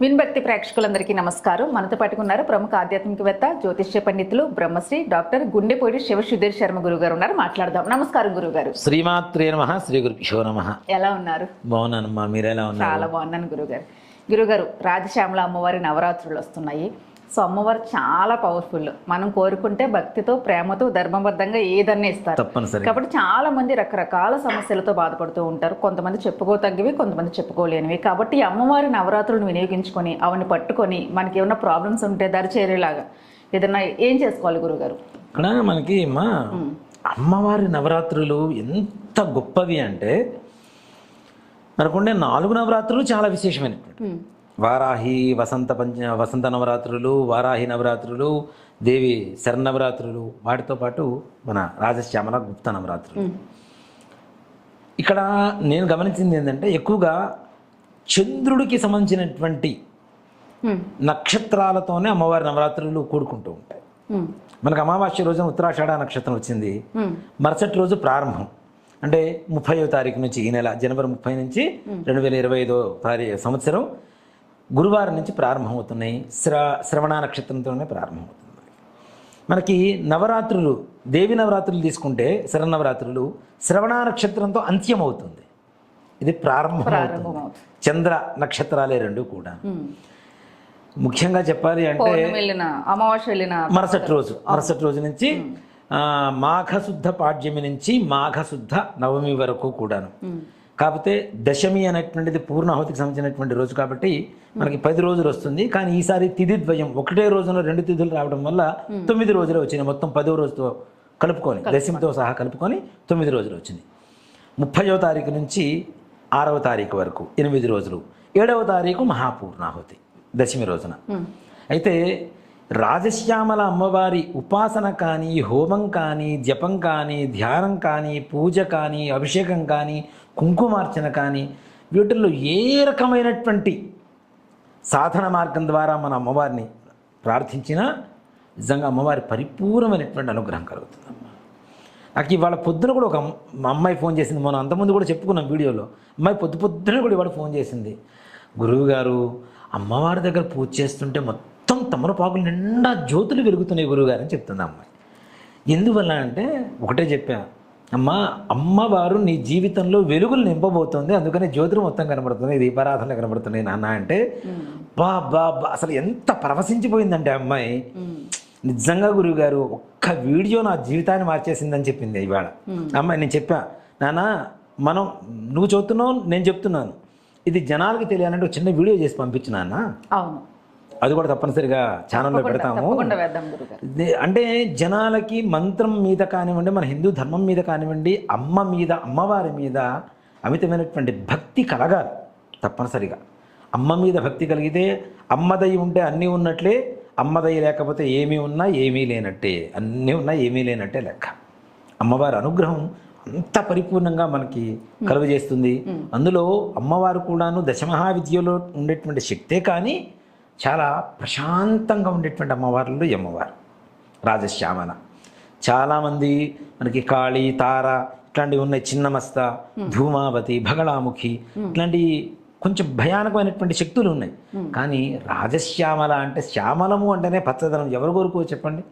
విన్భక్తి ప్రేక్షకులందరికీ నమస్కారం. మనతో పట్టుకున్నారు ప్రముఖ ఆధ్యాత్మికవేత్త జ్యోతిష్య పండితులు బ్రహ్మశ్రీ డాక్టర్ గుండెపోయిడి శివ సుధీర్ శర్మ గురువు గారు ఉన్నారు. మాట్లాడదాం. నమస్కారం గురువు గారు శ్రీమాత్రే నమ శ్రీ గురుభ్యో నమ. ఎలా ఉన్నారు? బాగున్నానమ్మా మీరెలా ఉన్నారు? చాలా బాగున్నాను గురుగారు. గురుగారు రాజశ్యామల అమ్మవారి నవరాత్రులు వస్తున్నాయి. సో అమ్మవారు చాలా పవర్ఫుల్ మనం కోరుకుంటే భక్తితో ప్రేమతో ధర్మబద్ధంగా ఏదన్నా ఇస్తారు. తప్పనిసరి కాబట్టి చాలా మంది రకరకాల సమస్యలతో బాధపడుతూ ఉంటారు. కొంతమంది చెప్పుకోతగ్గవి కొంతమంది చెప్పుకోలేనివి. కాబట్టి అమ్మవారి నవరాత్రులను వినియోగించుకొని ఆవిడని పట్టుకొని మనకి ఏమైనా ప్రాబ్లమ్స్ ఉంటే దరి చేరేలాగా ఏదైనా ఏం చేసుకోవాలి గురుగారు? ఇక్కడ మనకి మా అమ్మవారి నవరాత్రులు ఎంత గొప్పవి అంటే మనకుండే నాలుగు నవరాత్రులు చాలా విశేషమైనటువంటి. వారాహి వసంత పంచ వసంత నవరాత్రులు వారాహి నవరాత్రులు దేవి శరన్నవరాత్రులు వాటితో పాటు మన రాజశ్యామల గుప్త నవరాత్రులు. ఇక్కడ నేను గమనించింది ఏంటంటే ఎక్కువగా చంద్రుడికి సంబంధించినటువంటి నక్షత్రాలతోనే అమ్మవారి నవరాత్రులు కూడుకుంటూ ఉంటాయి. మనకు అమావాస్య రోజున ఉత్తరాషాఢ నక్షత్రం వచ్చింది. మరుసటి రోజు ప్రారంభం. అంటే ముప్పైవ తారీఖు నుంచి ఈ నెల జనవరి ముప్పై నుంచి రెండు వేల ఇరవై ఐదో తారీఖు సంవత్సరం. గురువారం నుంచి ప్రారంభమవుతున్నాయి. శ్ర శ్రవణ నక్షత్రంతోనే ప్రారంభమవుతుంది మనకి. నవరాత్రులు దేవి నవరాత్రులు తీసుకుంటే శరన్నవరాత్రులు శ్రవణ నక్షత్రంతో అంత్యం అవుతుంది ఇది ప్రారంభం ప్రారంభమవుతుంది. చంద్ర నక్షత్రాలే రెండు కూడా. ముఖ్యంగా చెప్పాలి అంటే అమావాస్య వెళ్ళిన మరుసటి రోజు మరుసటి రోజు నుంచి మాఘశుద్ధ పాడ్యమి నుంచి మాఘశుద్ధ నవమి వరకు కూడాను. కాకపోతే దశమి అనేటువంటిది పూర్ణాహుతికి సంబంధించినటువంటి రోజు కాబట్టి మనకి పది రోజులు వస్తుంది. కానీ ఈసారి తిథి ద్వయం ఒకటే రోజున రెండు తిథులు రావడం వల్ల తొమ్మిది రోజులు వచ్చినాయి. మొత్తం పదో రోజుతో కలుపుకొని దశమితో సహా కలుపుకొని తొమ్మిది రోజులు వచ్చింది. ముప్పయో తారీఖు నుంచి ఆరవ తారీఖు వరకు ఎనిమిది రోజులు. ఏడవ తారీఖు మహాపూర్ణాహుతి దశమి రోజున. అయితే రాజశ్యామల అమ్మవారి ఉపాసన కానీ హోమం కానీ జపం కానీ ధ్యానం కానీ పూజ కానీ అభిషేకం కానీ కుంకుమార్చన కానీ వీటిల్లో ఏ రకమైనటువంటి సాధన మార్గం ద్వారా మన అమ్మవారిని ప్రార్థించినా నిజంగా అమ్మవారి పరిపూర్ణమైనటువంటి అనుగ్రహం కలుగుతుందమ్మ నాకు ఇవాళ పొద్దున కూడా ఒక అమ్మాయి ఫోన్ చేసింది. మనం అంతకుముందు కూడా చెప్పుకున్నాం వీడియోలో. అమ్మాయి పొద్దు పొద్దున కూడా ఇవాళ ఫోన్ చేసింది. గురువు గారు అమ్మవారి దగ్గర పూజ చేస్తుంటే మొత్తం తమరపాకులు నిండా జ్యోతులు వెలుగుతున్నాయి గురువుగారు అని చెప్తుంది అమ్మాయి. ఎందువల్ల అంటే ఒకటే చెప్పా అమ్మా అమ్మవారు నీ జీవితంలో వెలుగులు నింపబోతోంది. అందుకని జ్యోతులు మొత్తం కనబడుతుంది దీపారాధనలు కనబడుతున్నాయి నాన్న అంటే బా బా బా అసలు ఎంత పరవశించిపోయిందంటే అమ్మాయి. నిజంగా గురువు గారు ఒక్క వీడియో నా జీవితాన్ని మార్చేసిందని చెప్పింది ఇవాళ. అమ్మాయి నేను చెప్పా నాన్న మనం నువ్వు చెబుతున్నావు నేను చెప్తున్నాను. ఇది జనాలకి తెలియాలంటే ఒక చిన్న వీడియో చేసి పంపించు నాన్న. అవును. అది కూడా తప్పనిసరిగా ఛానల్లో పెడతాము. అంటే జనాలకి మంత్రం మీద కానివ్వండి మన హిందూ ధర్మం మీద కానివ్వండి అమ్మ మీద అమ్మవారి మీద అమితమైనటువంటి భక్తి కలగాలి తప్పనిసరిగా. అమ్మ మీద భక్తి కలిగితే అమ్మదయ్యి ఉంటే అన్నీ ఉన్నట్లే అమ్మదయ్యి లేకపోతే ఏమీ ఉన్నా ఏమీ లేనట్టే అన్నీ ఉన్నా ఏమీ లేనట్టే లెక్క. అమ్మవారి అనుగ్రహం అంత పరిపూర్ణంగా మనకి కలుగజేస్తుంది. అందులో అమ్మవారు కూడాను దశమహావిద్యలో ఉండేటువంటి శక్తే కానీ చాలా ప్రశాంతంగా ఉండేటువంటి అమ్మవార్లలో ఈ అమ్మవారు. రాజశ్యామల. చాలామంది మనకి కాళీ తార ఇట్లాంటివి ఉన్నాయి. చిన్నమస్త ధూమావతి భగళాముఖి ఇట్లాంటి కొంచెం భయానకమైనటువంటి శక్తులు ఉన్నాయి. కానీ రాజశ్యామల అంటే శ్యామలము అంటేనే పచ్చదనం. ఎవరు కోరుకో చెప్పండి?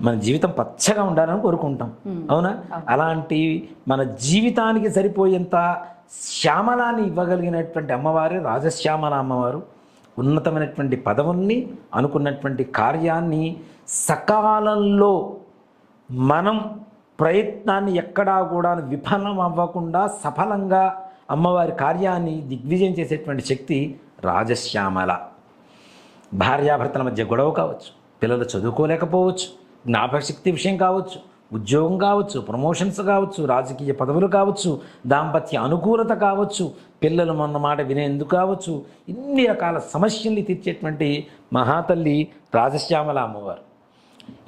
మన జీవితం పచ్చగా ఉండాలని కోరుకుంటాం. అవునా. అలాంటి మన జీవితానికి సరిపోయేంత శ్యామలాన్ని ఇవ్వగలిగినటువంటి అమ్మవారే రాజశ్యామల అమ్మవారు. ఉన్నతమైనటువంటి పదవుల్ని అనుకున్నటువంటి కార్యాన్ని సకాలంలో మనం ప్రయత్నాన్ని ఎక్కడా కూడా విఫలం అవ్వకుండా సఫలంగా అమ్మవారి కార్యాన్ని దిగ్విజయం చేసేటువంటి శక్తి రాజశ్యామల. భార్యాభర్తల మధ్య గొడవ కావచ్చు పిల్లలు చదువుకోలేకపోవచ్చు జ్ఞాపకశక్తి విషయం కావచ్చు ఉద్యోగం కావచ్చు ప్రమోషన్స్ కావచ్చు రాజకీయ పదవులు కావచ్చు దాంపత్య అనుకూలత కావచ్చు పిల్లలు మొన్న మాట వినేందుకు కావచ్చు ఇన్ని రకాల సమస్యల్ని తీర్చేటువంటి మహాతల్లి రాజశ్యామల అమ్మవారు.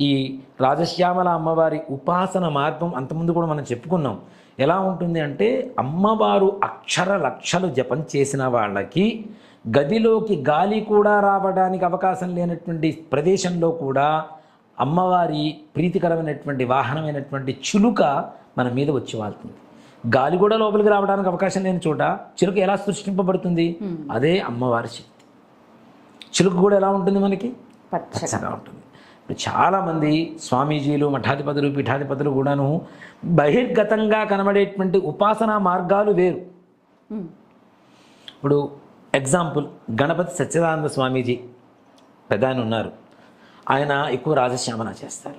ఈ రాజశ్యామల అమ్మవారి ఉపాసన మార్గం అంతకుముందు కూడా మనం చెప్పుకున్నాం. ఎలా ఉంటుంది అంటే అమ్మవారు అక్షర లక్షలు జపం చేసిన వాళ్ళకి గదిలోకి గాలి కూడా రావడానికి అవకాశం లేనటువంటి ప్రదేశంలో కూడా అమ్మవారి ప్రీతికరమైనటువంటి వాహనమైనటువంటి చిలుక మన మీద వచ్చి వాళ్తుంది. గాలి కూడా లోపలికి రావడానికి అవకాశం లేని చోట చిలుక ఎలా సృష్టింపబడుతుంది? అదే అమ్మవారి శక్తి. చిలుక కూడా ఎలా ఉంటుంది మనకి? పచ్చగా. ఉంటుంది. ఇప్పుడు చాలామంది స్వామీజీలు మఠాధిపతులు పీఠాధిపతులు కూడాను బహిర్గతంగా కనబడేటువంటి ఉపాసనా మార్గాలు వేరు. ఇప్పుడు ఎగ్జాంపుల్ గణపతి సత్యనారాయణ స్వామీజీ పెద్ద ఆయన ఉన్నారు. ఆయన ఎక్కువ రాజశ్యామన చేస్తారు.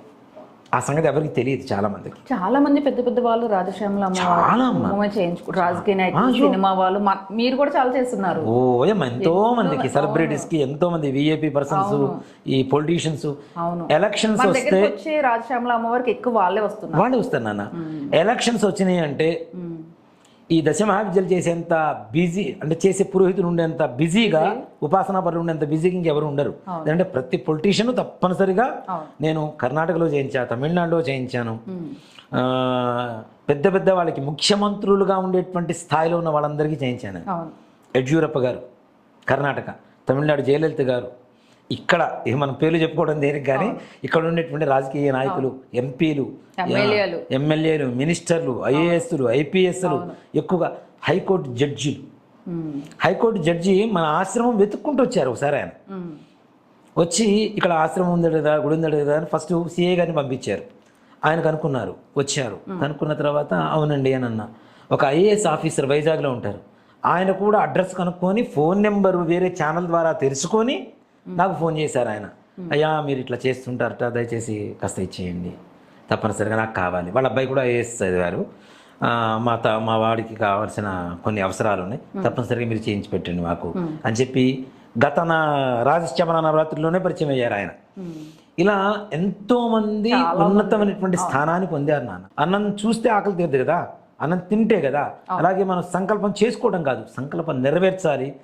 ఆ సంగతి ఎవరికి తెలియదు చాలా మందికి చాలా మంది పెద్ద పెద్ద వాళ్ళు రాజశ్యామల చాలా రాజకీయ నాయకులు సినిమా వాళ్ళు మీరు కూడా చాలా చేస్తున్నారు. ఓ ఎంతో మందికి సెలబ్రిటీస్కి ఎంతో మంది విఐపి పర్సన్స్ ఈ పొలిటీషియన్స్ ఎలక్షన్స్ వస్తే రాజశ్యామల అమ్మవారికి ఎక్కువ వాళ్ళే వస్తున్నారు. వాళ్ళే వస్తారు నాన్న. ఎలక్షన్స్ వచ్చినాయి అంటే ఈ దశ మహావిద్యలు చేసేంత బిజీ అంటే చేసే పురోహితులు ఉండేంత బిజీగా ఉపాసనా పరులు ఉండేంత బిజీగా ఇంకెవరు ఉండరు. ఎందుకంటే ప్రతి పొలిటీషియన్ తప్పనిసరిగా. నేను కర్ణాటకలో చేయించా తమిళనాడులో చేయించాను. పెద్ద పెద్ద వాళ్ళకి ముఖ్యమంత్రులుగా ఉండేటువంటి స్థాయిలో ఉన్న వాళ్ళందరికీ చేయించాను. యడ్యూరప్ప గారు కర్ణాటక. తమిళనాడు జయలలిత గారు ఇక్కడ ఇక మనం పేర్లు చెప్పుకోవడం దేనికి కానీ ఇక్కడ ఉండేటువంటి రాజకీయ నాయకులు ఎంపీలు ఎమ్మెల్యేలు. మినిస్టర్లు ఐఏఎస్లు ఐపీఎస్లు ఎక్కువగా హైకోర్టు జడ్జిలు. హైకోర్టు జడ్జి మన ఆశ్రమం వెతుక్కుంటూ వచ్చారు ఒకసారి ఆయన. వచ్చి ఇక్కడ ఆశ్రమం ఉంది కదా గుడి ఉంది కదా అని ఫస్ట్ సిఏ గారిని పంపించారు. ఆయన కనుక్కున్నారు వచ్చారు. కనుక్కున్న తర్వాత అవునండి అని అన్న. ఒక ఐఏఎస్ ఆఫీసర్ వైజాగ్లో ఉంటారు. ఆయన కూడా అడ్రస్ కనుక్కొని ఫోన్ నెంబర్ వేరే ఛానల్ ద్వారా తెలుసుకొని నాకు ఫోన్ చేశారు ఆయన. అయ్యా మీరు ఇట్లా చేస్తుంటారట దయచేసి కాస్త ఇచ్చేయండి. తప్పనిసరిగా నాకు కావాలి. వాళ్ళ అబ్బాయి కూడా ఐఏఎస్ చదివారు. మా త మా వాడికి కావాల్సిన కొన్ని అవసరాలు ఉన్నాయి. తప్పనిసరిగా మీరు చేయించి పెట్టండి మాకు. అని చెప్పి గత నా రాజశ్చమన నవరాత్రిలోనే పరిచయం అయ్యారు ఆయన. ఇలా ఎంతో మంది ఉన్నతమైనటువంటి స్థానాన్ని పొందారు నాన్న. అన్నం చూస్తే ఆకలి తీరదు కదా. అన్నం తింటే కదా. అలాగే మనం సంకల్పం చేసుకోవడం కాదు. సంకల్పం నెరవేర్చాలి.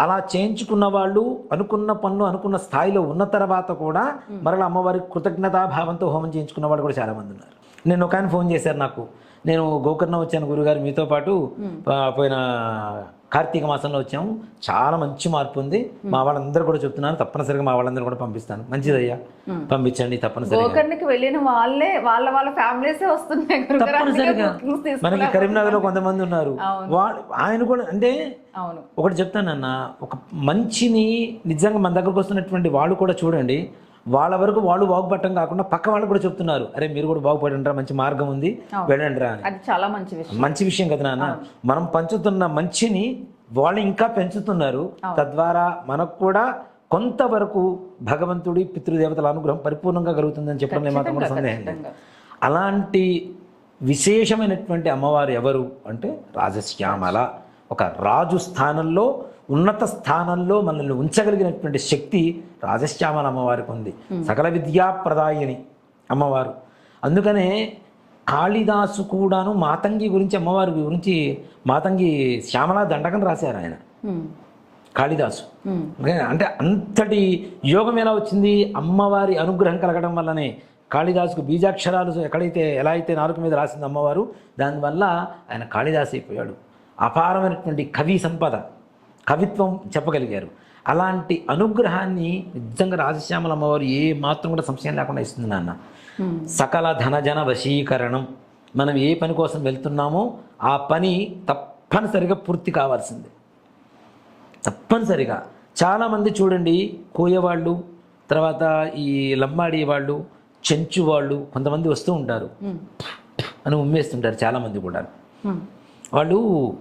అలా చేయించుకున్న వాళ్ళు అనుకున్న పనులు అనుకున్న స్థాయిలో ఉన్న తర్వాత కూడా మరలా అమ్మవారికి కృతజ్ఞతాభావంతో హోమం చేయించుకున్న వాళ్ళు కూడా చాలా మంది ఉన్నారు. నేను ఒక ఆయన ఫోన్ చేశారు నాకు. నేను గోకర్ణ వచ్చాను గురుగారు మీతో పాటు. పోయిన కార్తీక మాసంలో వచ్చాము. చాలా మంచి మార్పు ఉంది. మా వాళ్ళందరూ కూడా చెప్తున్నాను తప్పనిసరిగా మా వాళ్ళందరూ కూడా పంపిస్తాను. మంచిదయ్యా. పంపించండి తప్పనిసరిగా. గోకర్ణకి వెళ్ళిన వాళ్ళే వాళ్ళ వాళ్ళ ఫ్యామిలీసే వస్తున్నాయి తప్పనిసరిగా. మనకి కరీంనగర్లో కొంతమంది ఉన్నారు. వాళ్ళు ఆయన కూడా అంటే ఒకటి చెప్తానన్న ఒక మంచిని నిజంగా మన దగ్గరకు వస్తున్నటువంటి వాళ్ళు కూడా చూడండి. వాళ్ళ వరకు వాళ్ళు బాగుపడటం కాకుండా పక్క వాళ్ళు కూడా చెప్తున్నారు. అరే మీరు కూడా బాగుపడండి మంచి మార్గం ఉంది వెళ్ళండి రా అది చాలా మంచి విషయం. మంచి విషయం కదా నాన్న. మనం పంచుతున్న మంచిని వాళ్ళు ఇంకా పెంచుతున్నారు. తద్వారా మనకు కూడా కొంతవరకు భగవంతుడి పితృదేవతల అనుగ్రహం పరిపూర్ణంగా కలుగుతుందని చెప్పడం మాత్రం సందేహం. అలాంటి విశేషమైనటువంటి అమ్మవారు ఎవరు అంటే రాజశ్యామల. ఒక రాజు స్థానంలో ఉన్నత స్థానంలో మనల్ని ఉంచగలిగినటువంటి శక్తి రాజశ్యామల అమ్మవారికి ఉంది. సకల విద్యాప్రదాయిని అమ్మవారు. అందుకనే కాళిదాసు కూడాను మాతంగి గురించి అమ్మవారి గురించి మాతంగి శ్యామల దండకం రాశారు ఆయన. కాళిదాసు. అంటే అంతటి యోగం ఎలా వచ్చింది? అమ్మవారి అనుగ్రహం కలగడం వల్లనే కాళిదాసుకు బీజాక్షరాలు ఎక్కడైతే ఎలా అయితే నాలుగు మీద రాసింది అమ్మవారు దానివల్ల ఆయన కాళిదాసు అయిపోయాడు అపారమైనటువంటి కవి సంపద. కవిత్వం చెప్పగలిగారు. అలాంటి అనుగ్రహాన్ని నిజంగా రాజశ్యామల అమ్మవారు ఏ మాత్రం కూడా సంశయం లేకుండా ఇస్తుంది నాన్న. సకల ధనజన వశీకరణం. మనం ఏ పని కోసం వెళ్తున్నామో ఆ పని తప్పనిసరిగా పూర్తి కావాల్సిందే. తప్పనిసరిగా. చాలామంది చూడండి కోయవాళ్ళు తర్వాత ఈ లంబాడి వాళ్ళు చెంచు వాళ్ళు కొంతమంది వస్తూ ఉంటారు. అని ఉమ్మేస్తుంటారు చాలామంది కూడా. వాళ్ళు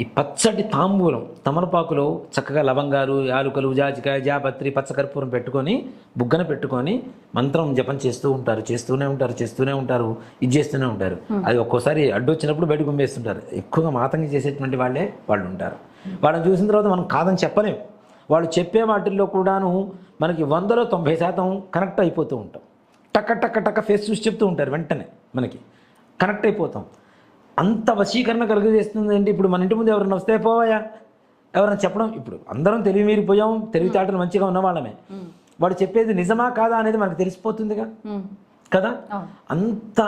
ఈ పచ్చటి తాంబూలం తమలపాకులో చక్కగా లవంగాలు యాలుకలు జాజికాయ జాపత్రి పచ్చకర్పూరం పెట్టుకొని బుగ్గన పెట్టుకొని మంత్రం జపం చేస్తూ ఉంటారు. చేస్తూనే ఉంటారు చేస్తూనే ఉంటారు. ఇది చేస్తూనే ఉంటారు. అది ఒక్కోసారి అడ్డు వచ్చినప్పుడు బయటకు ఉమ్మేస్తుంటారు ఎక్కువగా మాతంగి చేసేటువంటి వాళ్ళే వాళ్ళు ఉంటారు. వాళ్ళని చూసిన తర్వాత మనం కాదని చెప్పలేం. వాళ్ళు చెప్పే వాటిల్లో కూడాను మనకి వందలో తొంభై శాతం కనెక్ట్ అయిపోతూ ఉంటాం. టక్క టక్క టక్క ఫేస్ చూసి చెప్తూ ఉంటారు వెంటనే మనకి. కనెక్ట్ అయిపోతాం. అంత వశీకరణ కలుగజేస్తుంది అంటే ఇప్పుడు మన ఇంటి ముందు ఎవరైనా వస్తే పోవాయా? ఎవరైనా చెప్పడం ఇప్పుడు అందరం తెలివి మీరిపోయాం తెలివితేటలు మంచిగా ఉన్న వాళ్ళమే వాడు చెప్పేది నిజమా కాదా అనేది మనకు తెలిసిపోతుందిగా. కదా. అంత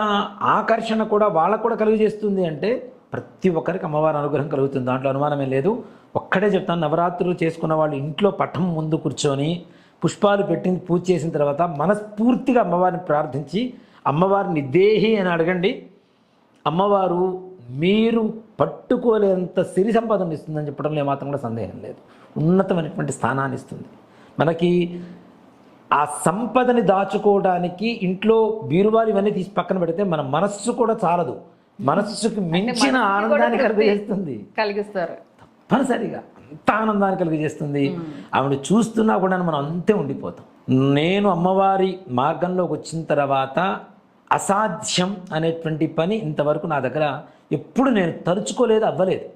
ఆకర్షణ కూడా వాళ్ళకు కూడా కలుగజేస్తుంది అంటే ప్రతి ఒక్కరికి అమ్మవారి అనుగ్రహం కలుగుతుంది. దాంట్లో అనుమానమే లేదు. ఒక్కడే చెప్తాను నవరాత్రులు చేసుకున్న వాళ్ళు ఇంట్లో పట్టం ముందు కూర్చొని పుష్పాలు పెట్టి పూజ చేసిన తర్వాత మనస్ఫూర్తిగా అమ్మవారిని ప్రార్థించి అమ్మవారిని దేహి అని అడగండి. అమ్మవారు మీరు పట్టుకోలేంత సిరి సంపదను ఇస్తుందని చెప్పడంలో ఏమాత్రం కూడా సందేహం లేదు. ఉన్నతమైనటువంటి స్థానాన్ని ఇస్తుంది. మనకి ఆ సంపదని దాచుకోవడానికి ఇంట్లో బీరువాలు ఇవన్నీ తీసి పక్కన పెడితే మన మనస్సు కూడా చాలదు. మనస్సుకి మించిన ఆనందాన్ని కలిగజేస్తుంది. కలిగిస్తారు. తప్పనిసరిగా అంత ఆనందాన్ని కలిగజేస్తుంది. ఆవిడ చూస్తున్నా కూడా మనం అంతే ఉండిపోతాం. నేను అమ్మవారి మార్గంలోకి వచ్చిన తర్వాత అసాధ్యం అనేటువంటి పని ఇంతవరకు నా దగ్గర ఎప్పుడు నేను తలుచుకోలేదు అవ్వలేదు.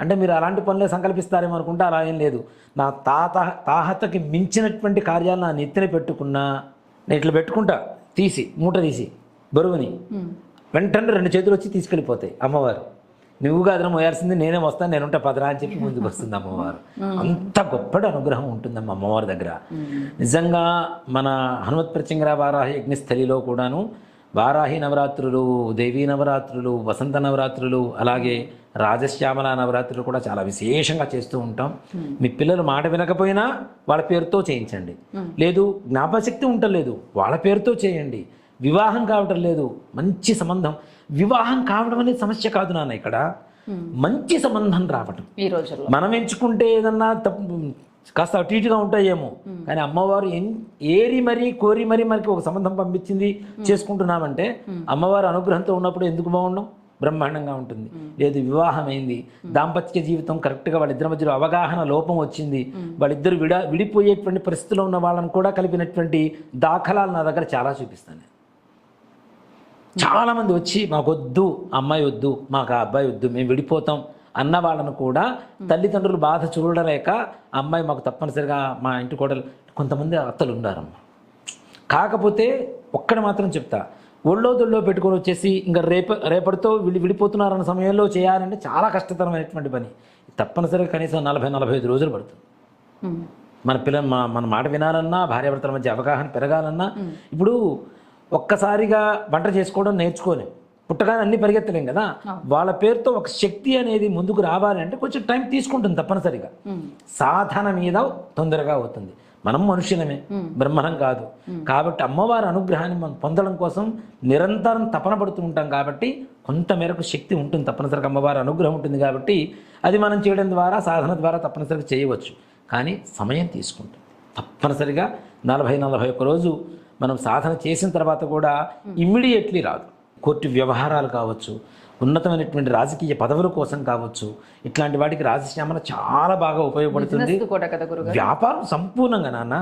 అంటే మీరు అలాంటి పనులే సంకల్పిస్తారేమో అనుకుంటే అలా ఏం లేదు. నా తాత తాహతకి మించినటువంటి కార్యాలు నా నెత్తిన పెట్టుకున్నా నేను ఇట్లా పెట్టుకుంటా. తీసి మూట తీసి బరువుని. వెంటనే రెండు చేతులు వచ్చి తీసుకెళ్ళిపోతాయి అమ్మవారు. నువ్వు కాదురా మోయాల్సింది నేనే వస్తాను నేను ఉంటా పదరా అని చెప్పి ముందుకు వస్తుంది అమ్మవారు. అంత గొప్పటి అనుగ్రహం ఉంటుందమ్మ అమ్మవారి దగ్గర. నిజంగా మన హనుమత్ ప్రత్యంగర వారాహి యజ్ఞస్థలిలో కూడాను వారాహి నవరాత్రులు దేవీ నవరాత్రులు వసంత నవరాత్రులు అలాగే రాజశ్యామల నవరాత్రులు కూడా చాలా విశేషంగా చేస్తూ ఉంటాం. మీ పిల్లలు మాట వినకపోయినా వాళ్ళ పేరుతో చేయించండి. లేదు జ్ఞాపశక్తి ఉండలేదు వాళ్ళ పేరుతో చేయండి. వివాహం కావటం లేదు మంచి సంబంధం. వివాహం కావడం అనేది సమస్య కాదు నాన్న ఇక్కడ. మంచి సంబంధం రావటం. ఈ రోజుల్లో. మనం ఎంచుకుంటే ఏదన్నా తప్పు కాస్త అటు ఇటుగా ఉంటాయేమో. కానీ అమ్మవారు ఏరి మరీ కోరి మరీ మనకి ఒక సంబంధం పంపించింది చేసుకుంటున్నామంటే అమ్మవారు అనుగ్రహంతో ఉన్నప్పుడు ఎందుకు బాగుండం? బ్రహ్మాండంగా ఉంటుంది. లేదు వివాహం అయింది దాంపత్య జీవితం కరెక్ట్గా వాళ్ళిద్దరి మధ్యలో అవగాహన లోపం వచ్చింది వాళ్ళిద్దరు విడ విడిపోయేటువంటి పరిస్థితిలో ఉన్న వాళ్ళని కూడా కలిపినటువంటి దాఖలాలు నా దగ్గర చాలా చూపిస్తాను. నేను. చాలా మంది వచ్చి మాకు వద్దు అమ్మాయి వద్దు మాకు ఆ అబ్బాయి వద్దు మేము విడిపోతాం అన్న వాళ్ళను కూడా తల్లిదండ్రులు బాధ చూడలేక అమ్మాయి మాకు తప్పనిసరిగా మా ఇంటి కోడలు కొంతమంది అత్తలు ఉండారమ్మ కాకపోతే ఒక్కడ మాత్రం చెప్తా ఒళ్ళో దొళ్ళో పెట్టుకొని వచ్చేసి ఇంకా రేప రేపటితో విడి విడిపోతున్నారన్న సమయంలో చేయాలంటే చాలా కష్టతరమైనటువంటి పని. తప్పనిసరిగా కనీసం నలభై నలభై ఐదు రోజులు పడుతుంది. మన పిల్లలు మా మన మాట వినాలన్నా భార్యాభర్తల మధ్య అవగాహన పెరగాలన్నా ఇప్పుడు ఒక్కసారిగా వంట చేసుకోవడం నేర్చుకోని పుట్టగానే అన్ని పరిగెత్తలేం కదా? వాళ్ళ పేరుతో ఒక శక్తి అనేది ముందుకు రావాలి అంటే కొంచెం టైం తీసుకుంటుంది తప్పనిసరిగా. సాధన మీద తొందరగా అవుతుంది. మనం మనుషులమే బ్రహ్మణం కాదు. కాబట్టి అమ్మవారి అనుగ్రహాన్ని మనం పొందడం కోసం నిరంతరం తపన పడుతూ ఉంటాం కాబట్టి కొంత మేరకు శక్తి ఉంటుంది తప్పనిసరిగా అమ్మవారి అనుగ్రహం ఉంటుంది కాబట్టి అది మనం చేయడం ద్వారా సాధన ద్వారా తప్పనిసరిగా చేయవచ్చు. కానీ సమయం తీసుకుంటుంది. తప్పనిసరిగా నలభై నలభై ఒక్క రోజు మనం సాధన చేసిన తర్వాత కూడా ఇమ్మీడియట్లీ రాదు. కోర్టు వ్యవహారాలు కావచ్చు ఉన్నతమైనటువంటి రాజకీయ పదవుల కోసం కావచ్చు ఇట్లాంటి వాటికి రాజశ్యామల చాలా బాగా ఉపయోగపడుతుంది. వ్యాపారం సంపూర్ణంగా నాన్న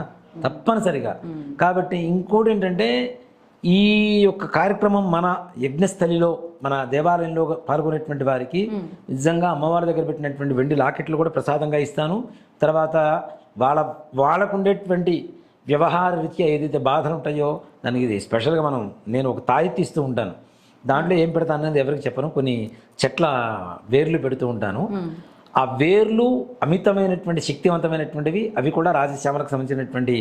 తప్పనిసరిగా. కాబట్టి ఇంకోటి ఏంటంటే ఈ యొక్క కార్యక్రమం మన యజ్ఞస్థలిలో మన దేవాలయంలో పాల్గొనేటువంటి వారికి నిజంగా అమ్మవారి దగ్గర పెట్టినటువంటి వెండి లాకెట్లు కూడా ప్రసాదంగా ఇస్తాను. తర్వాత వాళ్ళ వాళ్ళకు ఉండేటువంటి వ్యవహార రీత్యా ఏదైతే బాధలు ఉంటాయో దానికి ఇది స్పెషల్గా మనం నేను ఒక తాయెత్తి ఇస్తూ ఉంటాను. దాంట్లో ఏం పెడతాను అనేది ఎవరికి చెప్పను కొన్ని చెట్ల వేర్లు పెడుతూ ఉంటాను. ఆ వేర్లు అమితమైనటువంటి శక్తివంతమైనటువంటివి అవి కూడా రాజశ్యామలకు సంబంధించినటువంటి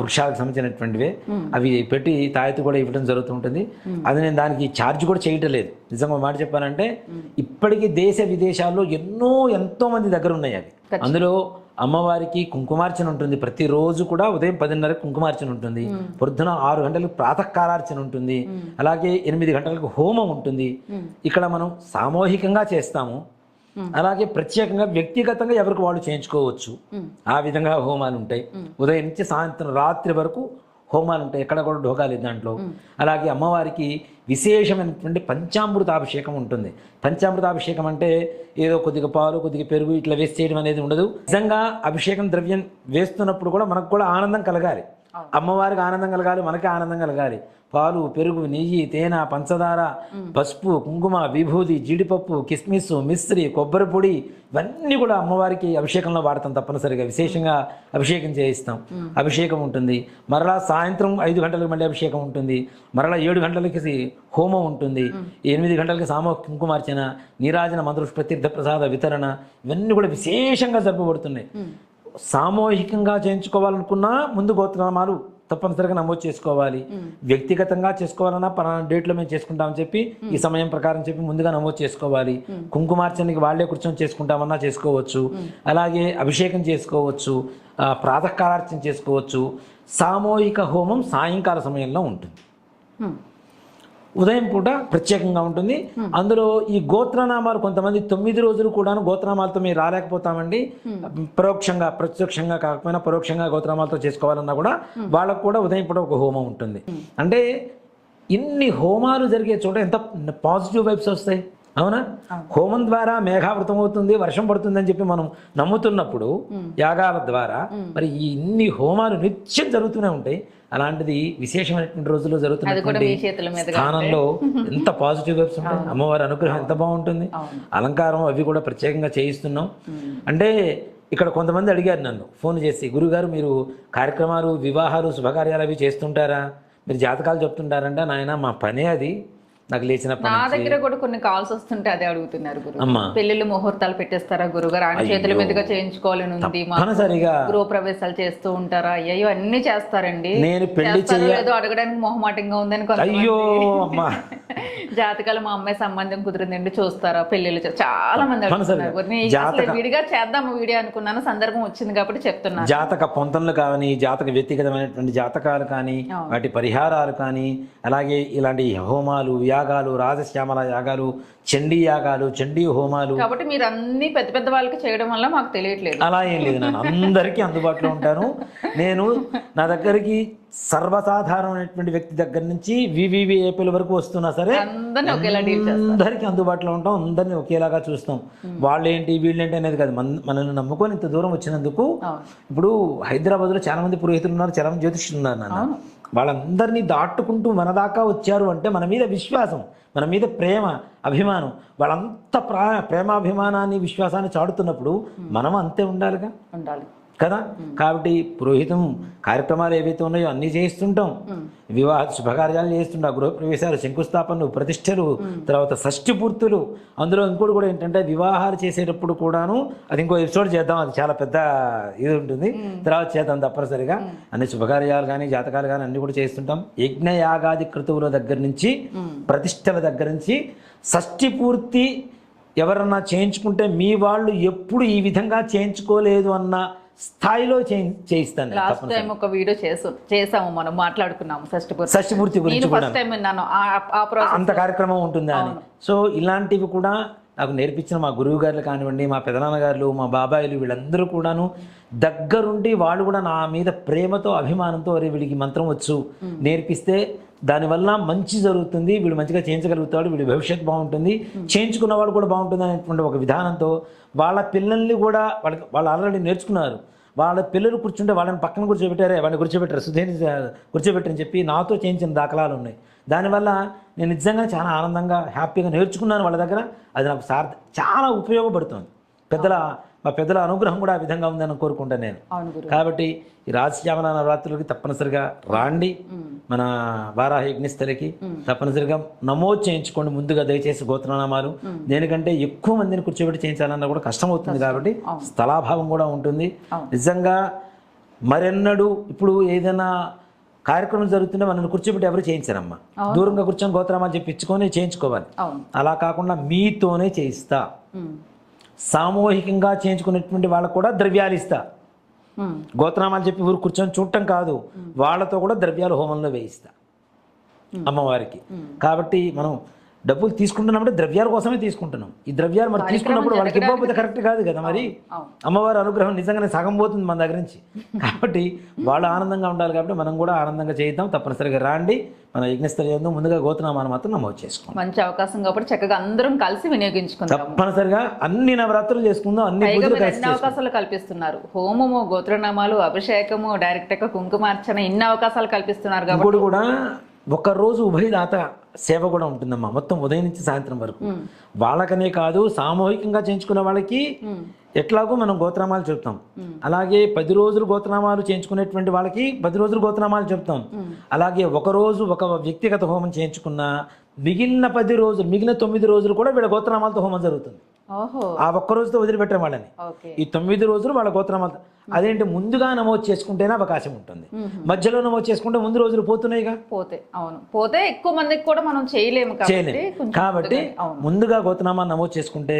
వృక్షాలకు సంబంధించినటువంటివే. అవి పెట్టి తాయెత్తు కూడా ఇవ్వడం జరుగుతూ ఉంటుంది. అది నేను దానికి ఛార్జ్ కూడా చేయటం లేదు నిజంగా మాట చెప్పానంటే ఇప్పటికీ దేశ విదేశాల్లో ఎన్నో ఎంతో మంది దగ్గర ఉన్నాయి అవి. అందులో అమ్మవారికి కుంకుమార్చన ఉంటుంది. ప్రతిరోజు కూడా ఉదయం పదిన్నరకు కుంకుమార్చన ఉంటుంది. పొద్దున ఆరు గంటలకు ప్రాతకాలార్చన ఉంటుంది. అలాగే ఎనిమిది గంటలకు హోమం ఉంటుంది. ఇక్కడ మనం సామూహికంగా చేస్తాము. అలాగే ప్రత్యేకంగా వ్యక్తిగతంగా ఎవరికి వాళ్ళు చేయించుకోవచ్చు. ఆ విధంగా హోమాలు ఉంటాయి. ఉదయం నుంచి సాయంత్రం రాత్రి వరకు హోమాలు ఉంటాయి ఎక్కడ కూడా ఢోకా లేదు దాంట్లో. అలాగే అమ్మవారికి విశేషమైనటువంటి పంచామృతాభిషేకం ఉంటుంది. పంచామృతాభిషేకం అంటే ఏదో కొద్దిగా పాలు కొద్దిగా పెరుగు ఇట్లా వేసి చేయడం అనేది ఉండదు. నిజంగా అభిషేకం ద్రవ్యం వేస్తున్నప్పుడు కూడా మనకు కూడా ఆనందం కలగాలి. అమ్మవారికి ఆనందం కలగాలి మనకి ఆనందం కలగాలి. పాలు పెరుగు నెయ్యి తేనె పంచదార పసుపు కుంకుమ విభూది జీడిపప్పు కిస్మిస్ మిశ్రి కొబ్బరి పొడి ఇవన్నీ కూడా అమ్మవారికి అభిషేకంలో వాడతాం తప్పనిసరిగా. విశేషంగా అభిషేకం చేయిస్తాం. అభిషేకం ఉంటుంది. మరలా సాయంత్రం ఐదు గంటలకు మళ్ళీ అభిషేకం ఉంటుంది. మరలా ఏడు గంటలకి హోమం ఉంటుంది. ఎనిమిది గంటలకి సామూహిక కుంకుమార్చన నీరాజన మంత్రుష్ప తీర్థ ప్రసాద వితరణ ఇవన్నీ కూడా విశేషంగా జరపబడుతున్నాయి. సామూహికంగా చేయించుకోవాలనుకున్నా ముందు గోత్రనామాలు తప్పనిసరిగా నమోదు చేసుకోవాలి. వ్యక్తిగతంగా చేసుకోవాలన్నా పలానా డేట్లో మేము చేసుకుంటామని చెప్పి ఈ సమయం ప్రకారం చెప్పి ముందుగా నమోదు చేసుకోవాలి. కుంకుమార్చనకి వాళ్ళే కూర్చొని చేసుకుంటామన్నా చేసుకోవచ్చు. అలాగే అభిషేకం చేసుకోవచ్చు. ప్రాతకాలార్చన చేసుకోవచ్చు. సామూహిక హోమం సాయంకాల సమయంలో ఉంటుంది. ఉదయం పూట ప్రత్యేకంగా ఉంటుంది. అందులో ఈ గోత్రనామాలు కొంతమంది తొమ్మిది రోజులు కూడాను గోత్రనామాలతో మీరు రాలేకపోతామండి. పరోక్షంగా ప్రత్యక్షంగా కాకపోయినా పరోక్షంగా గోత్రనామాలతో చేసుకోవాలన్నా కూడా వాళ్ళకు కూడా ఉదయం పూట ఒక హోమం ఉంటుంది. అంటే ఇన్ని హోమాలు జరిగే చోట ఎంత పాజిటివ్ వైబ్స్ వస్తాయి? అవునా? హోమం ద్వారా మేఘావృతం అవుతుంది వర్షం పడుతుంది అని చెప్పి మనం నమ్ముతున్నప్పుడు యాగాల ద్వారా మరి ఈ ఇన్ని హోమాలు నిత్యం జరుగుతూనే ఉంటాయి. అలాంటిది విశేషమైనటువంటి రోజుల్లో జరుగుతున్నటువంటి స్థానంలో ఎంత పాజిటివ్ వైబ్స్ ఉంటాయి. అమ్మవారి అనుగ్రహం ఎంత బాగుంటుంది. అలంకారం అవి కూడా ప్రత్యేకంగా చేయిస్తున్నాం. అంటే ఇక్కడ కొంతమంది అడిగారు నన్ను ఫోన్ చేసి గురుగారు మీరు కార్యక్రమాలు వివాహాలు శుభకార్యాలు అవి చేస్తుంటారా? మీరు జాతకాలు చెప్తుంటారంటే. నాయన మా పనే అది. నాకు లేచిన నా దగ్గర కూడా కొన్ని కాల్స్ వస్తుంటే అదే అడుగుతున్నారు గురు. పెళ్ళిళ్ళు ముహూర్తాలు పెట్టేస్తారా గురుగారు ఆయన చేతుల మీదుగా చేయించుకోవాలని ఉంది. గృహ ప్రవేశాలు చేస్తూ ఉంటారా? అయ్యో అన్ని చేస్తారండి. నేను పెళ్ళి అడగడానికి మొహమాటంగా ఉందని అయ్యో అమ్మా. జాతకాలు మా అమ్మాయి సంబంధం కుదిరిందండి చూస్తారా? పెళ్ళిళ్ళు చాలా మంది. అడుగుతున్నారు. విడిగా చేద్దాం వీడియో అనుకున్నాను సందర్భం వచ్చింది కాబట్టి చెప్తున్నాను జాతక పొంతనలు కానీ జాతక వ్యక్తిగతమైనటువంటి జాతకాలు కానీ వాటి పరిహారాలు కానీ అలాగే ఇలాంటి హోమాలు యాగాలు రాజశ్యామల యాగాలు చండీ యాగాలు చండీ హోమాలు. కాబట్టి మీరు అన్ని పెద్ద పెద్ద వాళ్ళకి చేయడం వల్ల మాకు తెలియట్లేదు. అలా ఏం లేదు నేను అందరికీ అందుబాటులో ఉంటాను. నేను నా దగ్గరికి సర్వసాధారణమైనటువంటి వ్యక్తి దగ్గర నుంచి వివివిఏపీల వరకు వస్తున్నా సరే అందరికీ అందుబాటులో ఉంటాం అందరినీ ఒకేలాగా చూస్తాం. వాళ్ళేంటి వీళ్ళేంటి అనేది కాదు. మన మనల్ని నమ్ముకొని ఇంత దూరం వచ్చినందుకు ఇప్పుడు హైదరాబాద్లో చాలా మంది పురోహితులు ఉన్నారు చాలా మంది జ్యోతిష్యులు ఉన్నారు నాన్న. వాళ్ళందరినీ దాటుకుంటూ మన దాకా వచ్చారు అంటే మన మీద విశ్వాసం మన మీద ప్రేమ అభిమానం వాళ్ళంత ప్రా ప్రేమాభిమానాన్ని విశ్వాసాన్ని చాటుతున్నప్పుడు మనం అంతే ఉండాలిగా? ఉండాలి. కదా? కాబట్టి పురోహితం కార్యక్రమాలు ఏవైతే ఉన్నాయో అన్నీ చేయిస్తుంటాం. వివాహ శుభకార్యాలు చేస్తుంటాం గృహప్రవేశాలు శంకుస్థాపనలు ప్రతిష్టలు తర్వాత షష్ఠి పూర్తులు. అందులో ఇంకోటి కూడా ఏంటంటే వివాహాలు చేసేటప్పుడు కూడాను అది ఇంకో ఎపిసోడ్ చేద్దాం. అది చాలా పెద్ద ఇది ఉంటుంది. తర్వాత చేద్దాం తప్పనిసరిగా. అన్ని శుభకార్యాలు కానీ జాతకాలు కానీ అన్ని కూడా చేస్తుంటాం యజ్ఞ యాగాది క్రతువుల దగ్గర నుంచి ప్రతిష్టల దగ్గర నుంచి షష్ఠి పూర్తి ఎవరన్నా చేయించుకుంటే మీ వాళ్ళు ఎప్పుడు ఈ విధంగా చేయించుకోలేదు అన్న స్థాయిలో చేయి చేయిస్తాను. లాస్ట్ టైం ఒక వీడియో చేసు చేసాము మనం మాట్లాడుకున్నాము ఫస్ట్ షష్ఠి పూర్తి గురించి ఫస్ట్ టైం విన్నాను. అంత కార్యక్రమం ఉంటుందా అని. సో ఇలాంటివి కూడా నాకు నేర్పించిన మా గురువు గారులు కానివ్వండి మా పెదనాన్నగారులు మా బాబాయిలు వీళ్ళందరూ కూడాను దగ్గరుండి వాళ్ళు కూడా నా మీద ప్రేమతో అభిమానంతో అరే వీడికి మంత్రం వచ్చు నేర్పిస్తే దానివల్ల మంచి జరుగుతుంది వీడు మంచిగా చేయించగలుగుతాడు వీడి భవిష్యత్తు బాగుంటుంది. చేయించుకున్నవాడు కూడా బాగుంటుంది అనేటువంటి ఒక విధానంతో వాళ్ళ పిల్లల్ని కూడా వాళ్ళకి వాళ్ళు ఆల్రెడీ నేర్చుకున్నారు. వాళ్ళ పిల్లలు కూర్చుంటే వాళ్ళని పక్కన కూర్చోబెట్టారే వాళ్ళని కూర్చోబెట్టారు సుధీని కూర్చోబెట్టని చెప్పి నాతో చేయించిన దాఖలాలు ఉన్నాయి. దానివల్ల నేను నిజంగా చాలా ఆనందంగా హ్యాపీగా నేర్చుకున్నాను వాళ్ళ దగ్గర. అది నాకు సార్ చాలా ఉపయోగపడుతుంది. పెద్దల మా పెద్దల అనుగ్రహం కూడా ఆ విధంగా ఉందని కోరుకుంటాను నేను. కాబట్టి ఈ రాజశ్యామల నవరాత్రులకి తప్పనిసరిగా రాండి. మన వారాహ యజ్ఞస్థలికి తప్పనిసరిగా నమోదు చేయించుకోండి ముందుగా దయచేసి గోత్రనామాలు. దేనికంటే ఎక్కువ మందిని కూర్చోబెట్టి చేయించాలన్నా కూడా కష్టం. అవుతుంది కాబట్టి స్థలాభావం కూడా ఉంటుంది. నిజంగా మరెన్నడూ ఇప్పుడు ఏదైనా కార్యక్రమం జరుగుతుంటే మనల్ని కూర్చోబెట్టి ఎవరు చేయించారమ్మా. దూరంగా కూర్చొని గోత్రనామాలు చెప్పించుకొని చేయించుకోవాలి. అలా కాకుండా మీతోనే చేయిస్తా. సామూహికంగా చేయించుకునేటువంటి వాళ్ళకు కూడా ద్రవ్యాలు ఇస్తా. గోత్రనామాలు చెప్పి ఊరు కూర్చొని చూడటం కాదు. వాళ్ళతో కూడా ద్రవ్యాలు హోమంలో వేయిస్తా. అమ్మవారికి. కాబట్టి మనం డబ్బులు తీసుకుంటున్నామంటే ద్రవ్యాల కోసమే తీసుకుంటున్నాం. ఈ ద్రవ్యాలు మరి తీసుకున్నప్పుడు వాళ్ళకి ఇవ్వకపోతే కరెక్ట్ కాదు కదా మరి. అమ్మవారి అనుగ్రహం నిజంగానే సగం పోతుంది మన దగ్గర నుంచి. కాబట్టి వాళ్ళు ఆనందంగా ఉండాలి కాబట్టి మనం కూడా ఆనందంగా చేద్దాం తప్పనిసరిగా రాండి. మన యజ్ఞస్థలి ముందుగా గోత్రనామాన్ని మాత్రం నమోదు చేసుకోండి. మంచి అవకాశం కాబట్టి చక్కగా అందరం కలిసి వినియోగించుకుందాం. తప్పనిసరిగా అన్ని నవరాత్రులు చేసుకుందాం. అన్ని ఎన్ని అవకాశాలు కల్పిస్తున్నారు. హోమము గోత్రనామాలు అభిషేకము డైరెక్ట్గా కుంకుమార్చన ఇన్ని అవకాశాలు కల్పిస్తున్నారు కాబట్టి కూడా ఒక రోజు ఉభయదాత సేవ కూడా ఉంటుందమ్మా. మొత్తం ఉదయం నుంచి సాయంత్రం వరకు. వాళ్ళకనే కాదు సామూహికంగా చేయించుకునే వాళ్ళకి ఎట్లాగో మనం గోత్రనామాలు చెప్తాం. అలాగే పది రోజులు గోత్రనామాలు చేయించుకునేటువంటి వాళ్ళకి పది రోజులు గోత్రనామాలు చెప్తాం. అలాగే ఒక రోజు ఒక వ్యక్తిగత హోమం చేయించుకున్న మిగిలిన పది రోజులు మిగిలిన తొమ్మిది రోజులు కూడా వీళ్ళ గోత్రనామాలతో హోమం జరుగుతుంది. ఆ ఒక్క రోజుతో వదిలిపెట్టాం వాళ్ళని. ఈ తొమ్మిది రోజులు వాళ్ళ గోత్రనామాలు అదేంటి ముందుగా నమోదు చేసుకుంటేనే అవకాశం ఉంటుంది. మధ్యలో నమోదు చేసుకుంటే ముందు రోజులు పోతున్నాయిగా? పోతే అవును. పోతే ఎక్కువ మందికి కూడా మనం చేయలేము కాబట్టి చేయలేం కొంచెం కాబట్టి ముందుగా గోత్రనామాన్ని నమోదు చేసుకుంటే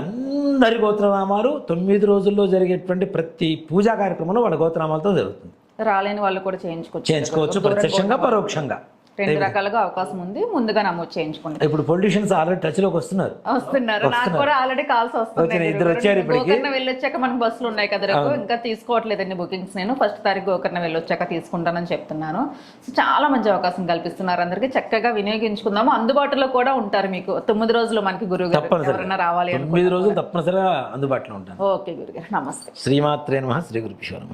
అందరి గోత్రనామాలు తొమ్మిది రోజుల్లో జరిగేటువంటి ప్రతి పూజా కార్యక్రమంలో వాళ్ళ గోత్రనామాలతో జరుగుతుంది. రాలేని వాళ్ళు కూడా చేయించుకోవచ్చు. చేయించుకోవచ్చు ప్రత్యక్షంగా పరోక్షంగా. రెండు రకాలుగా అవకాశం ఉంది. ముందుగా నమోదు చేయించుకోండి. ఇప్పుడు పొలిటీషియన్స్ ఆల్రెడీ టచ్లోకి వస్తున్నారు. వస్తున్నారు. నాకు కూడా ఆల్రెడీ కాల్స్ వస్తున్నాయి. ఇద్దరు వచ్చారు. గోకర్ణ వెళ్ళొచ్చాక మనకు బస్సులు ఉన్నాయి కదా రేపు. ఇంకా తీసుకోవట్లేదండి బుకింగ్స్ నేను. ఫస్ట్ తారీఖు గోకర్ణ వెళ్ళొచ్చాక తీసుకుంటానని చెప్తున్నాను. సో చాలా మంచి అవకాశం కల్పిస్తున్నారు అందరికీ. చక్కగా వినియోగించుకుందాము. అందుబాటులో కూడా ఉంటారు మీకు. తొమ్మిది రోజులు మనకి గురువు గారు. ఎవరైనా రావాలి తొమ్మిది రోజులు తప్పనిసరిగా అందుబాటులో ఉంటాను. ఓకే గురుగారు. నమస్తే. శ్రీమాత్రే నమ. శ్రీ గురుపిశ్వరం